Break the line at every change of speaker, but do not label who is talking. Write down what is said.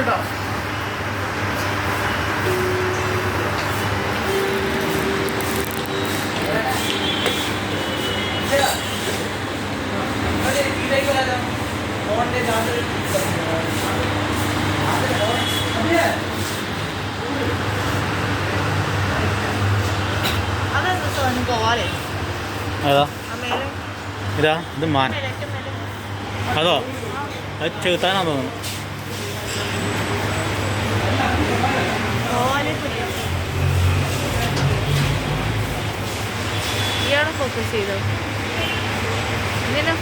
കേട്ടോ.
ഏതാ? ഇതാ ഇത് മാൻ. അതോ? അത് ചെറുത്താനാ തോന്നുന്നു.
ഫോക്കസ് ചെയ്തോ? ഇതിനെ